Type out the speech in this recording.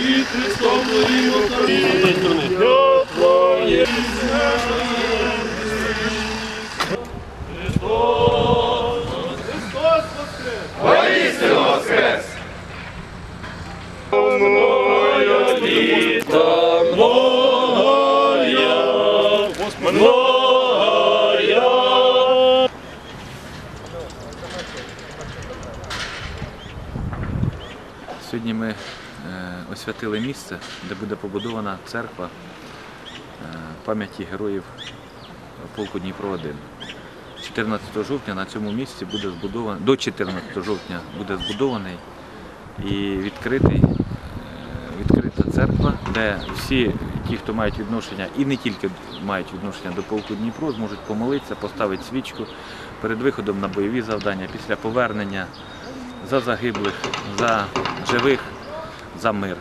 Христом Твоїм. Твоє Христос, Христос воскрес! Воістину воскрес! Моя літа, моя, моя. Сьогодні ми освятили місце, де буде побудована церква е, пам'яті героїв полку Дніпро 1. 14 жовтня на цьому місці буде збудований, до 14 жовтня буде збудований і відкритий, е, відкрита церква, де всі ті, хто мають відношення, і не тільки мають відношення до полку Дніпро, зможуть помолитися, поставити свічку перед виходом на бойові завдання, після повернення за загиблих, за живих, за мир.